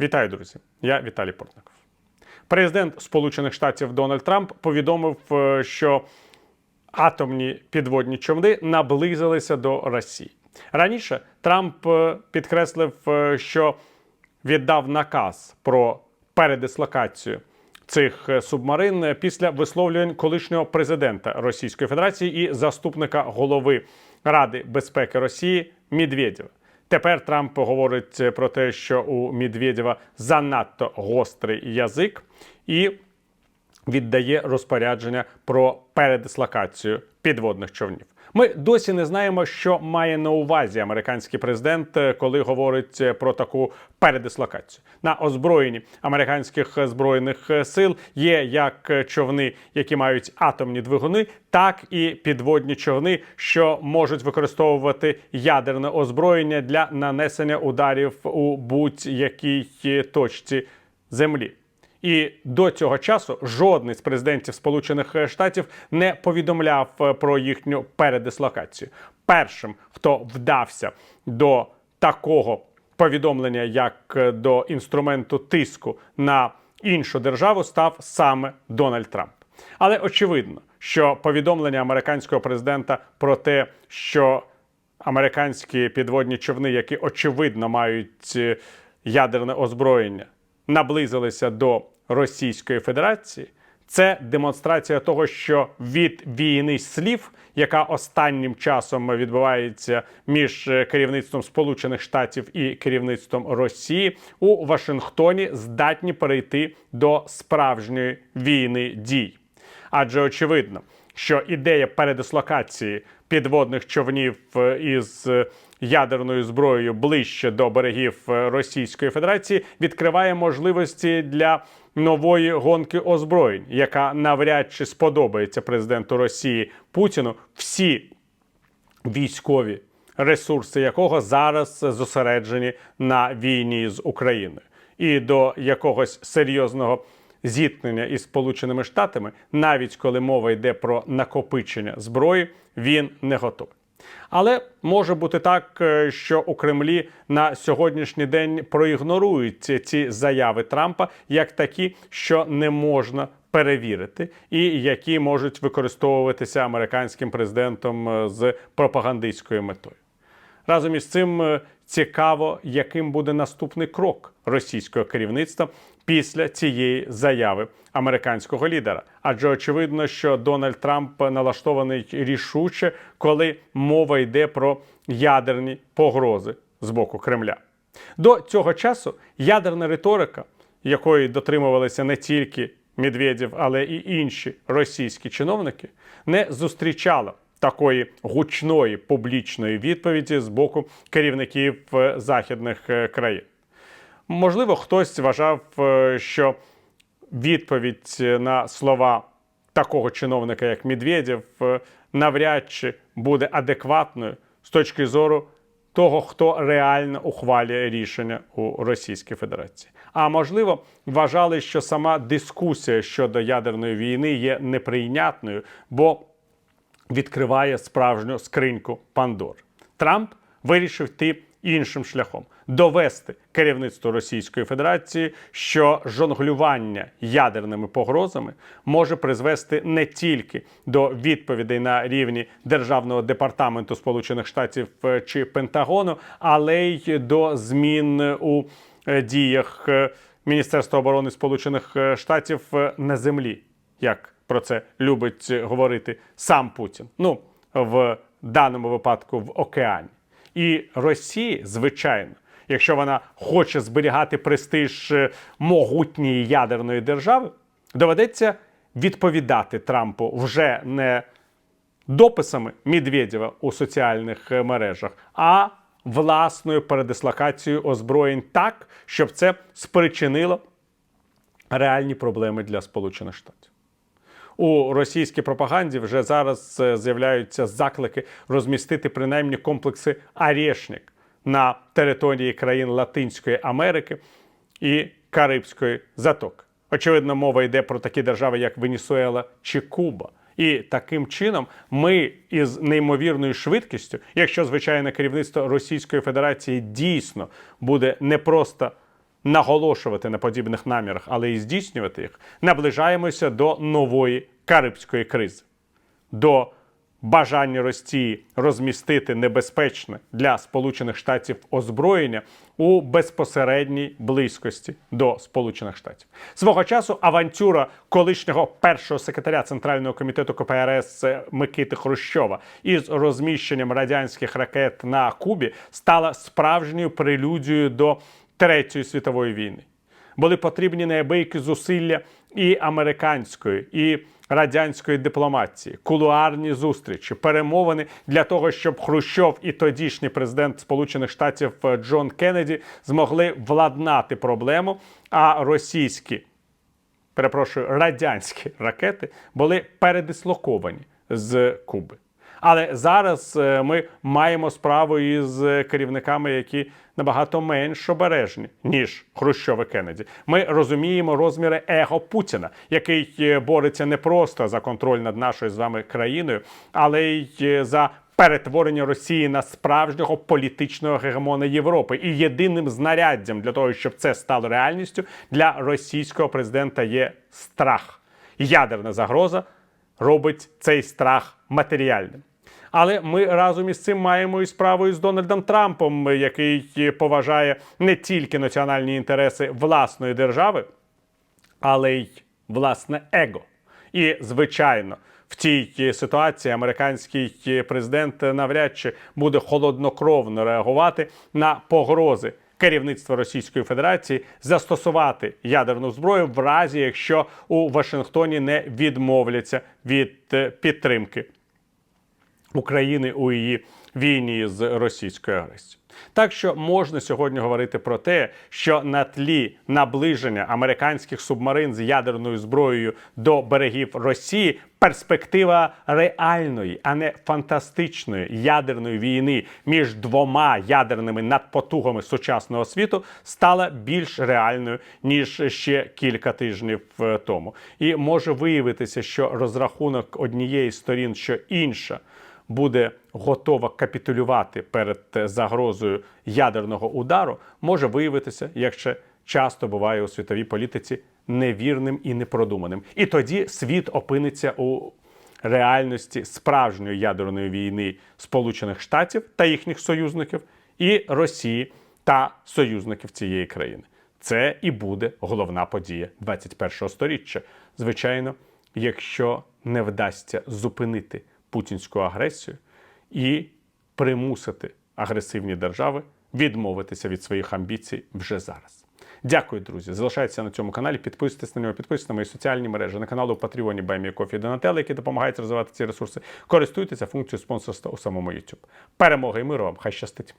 Вітаю, друзі! Я Віталій Портников. Президент Сполучених Штатів Дональд Трамп повідомив, е, що атомні підводні човни наблизилися до Росії. Раніше Трамп е, підкреслив, е, що віддав наказ про передислокацію цих субмарин після висловлювань колишнього президента Російської Федерації і заступника голови Ради безпеки Росії Медведєва. Тепер Трамп говорить про те, що у Медведєва занадто гострий язик, і віддає розпорядження про передислокацію підводних човнів. Ми досі не знаємо, що має на увазі американський президент, е, коли говорить е, про таку передислокацію. На озброєнні американських збройних е, сил є як човни, які мають атомні двигуни, так і підводні човни, що можуть використовувати ядерне озброєння для нанесення ударів у будь-якій точці землі. І до цього часу жодний з президентів Сполучених Штатів не повідомляв е, про їхню передислокацію. Першим, хто вдався до такого повідомлення, як е, до інструменту тиску на іншу державу, став саме Дональд Трамп. Але очевидно, що повідомлення американського президента про те, що американські підводні човни, які очевидно мають е, ядерне озброєння, наблизилися до Російської Федерації, це демонстрація того, що від війни слів, яка останнім часом відбувається між е, керівництвом Сполучених Штатів і керівництвом Росії, у Вашингтоні здатні перейти до справжньої війни дій. Адже очевидно, що ідея передислокації підводних човнів е, із е, ядерною зброєю ближче до берегів е, Російської Федерації відкриває можливості для нової гонки озброєнь, яка навряд чи сподобається президенту Росії Путіну. Всі військові ресурси якого зараз зосереджені на війні з Україною, і до якогось серйозного зіткнення із Сполученими Штатами, навіть коли мова йде про накопичення зброї, він не готовий. Але може бути так, е, що у Кремлі на сьогоднішній день проігнорують ці- заяви Трампа як такі, що не можна перевірити, і які можуть використовуватися американським президентом е, з пропагандистською метою. Разом із цим е, цікаво, яким буде наступний крок російського керівництва після цієї заяви американського лідера. Адже очевидно, що Дональд Трамп налаштований рішуче, коли мова йде про ядерні погрози з боку Кремля. До цього часу ядерна риторика, якої дотримувалися не тільки Медведєв, але і інші російські чиновники, не зустрічала такої гучної публічної відповіді з боку керівників е, західних е, країн. Можливо, хтось вважав, е, що відповідь на слова такого чиновника, як Медведєв, навряд чи буде адекватною з точки зору того, хто реально ухвалює рішення у Російській Федерації. А можливо, вважали, що сама дискусія щодо ядерної війни є неприйнятною, бо відкриває справжню скриньку Пандор. Трамп вирішив йти іншим шляхом довести керівництву Російської Федерації, що жонглювання ядерними погрозами може призвести не тільки до відповідей на рівні Державного департаменту Сполучених Штатів е, чи Пентагону, але й до змін у е, діях е, Міністерства оборони Сполучених Штатів на землі, як про це любить говорити сам Путін. Ну в даному випадку в океані. І Росії, звичайно, якщо вона хоче зберігати престиж е, могутньої ядерної держави, доведеться відповідати Трампу вже не дописами Медведєва у соціальних е, мережах, а власною передислокацією озброєнь так, щоб це спричинило реальні проблеми для Сполучених Штатів. У російській пропаганді вже зараз е, з'являються заклики розмістити принаймні комплекси Арєшнік на території країн Латинської Америки і Карибської затоки. Очевидно, мова йде про такі держави, як Венесуела чи Куба. І таким чином ми із неймовірною швидкістю, якщо звичайне керівництво Російської Федерації дійсно буде не просто наголошувати на подібних намірах, але і здійснювати їх, наближаємося до нової карибської кризи, до бажання Росії розмістити небезпечне для Сполучених Штатів озброєння у безпосередній близькості до Сполучених Штатів. Свого часу авантюра колишнього першого секретаря Центрального комітету КПРС Микити Хрущова із розміщенням радянських ракет на Кубі стала справжньою прелюдією до Третьої світової війни були потрібні неабиякі зусилля і американської, і радянської дипломатії, кулуарні зустрічі, перемовини для того, щоб Хрущов і тодішній президент Сполучених Штатів Джон Кеннеді змогли владнати проблему, а російські перепрошую, радянські ракети були передислоковані з Куби. Але зараз е, ми маємо справу із керівниками, які набагато менш обережні, ніж Хрущов і Кеннеді. Ми розуміємо розміри его Путіна, який е, бореться не просто за контроль над нашою з вами країною, але й е, за перетворення Росії на справжнього політичного гегемона Європи. І єдиним знаряддям для того, щоб це стало реальністю, для російського президента є страх. Ядерна загроза робить цей страх матеріальним. Але ми разом із цим маємо і справу із Дональдом Трампом, який поважає не тільки національні інтереси власної держави, але й власне его. І звичайно, в цій ситуації американський президент навряд чи буде холоднокровно реагувати на погрози керівництва Російської Федерації застосувати ядерну зброю в разі, якщо у Вашингтоні не відмовляться від е, підтримки України у її війні з російською агресією. Так що можна сьогодні говорити про те, що на тлі наближення американських субмарин з ядерною зброєю до берегів Росії перспектива реальної, а не фантастичної ядерної війни між двома ядерними надпотугами сучасного світу стала більш реальною ніж ще кілька тижнів е, тому. І може виявитися, що розрахунок однієї сторін, що інша буде готова капітулювати перед е, загрозою ядерного удару, може виявитися, як ще часто буває у світовій політиці, невірним і непродуманим. І тоді світ опиниться у реальності справжньої ядерної війни Сполучених Штатів та їхніх союзників, і Росії та союзників цієї країни. Це і буде головна подія 21-го сторіччя. Звичайно, якщо не вдасться зупинити путінську агресію і примусити агресивні держави відмовитися від своїх амбіцій вже зараз. Дякую, друзі. Залишайтеся на цьому каналі. Підписуйтесь на нього, підписуйтесь на мої соціальні мережі, на канал у Патреоні Баймі Кофі які допомагають розвивати ці ресурси. Користуйтеся функцією спонсорства у самому YouTube. Перемоги і миру вам! Хай щастить!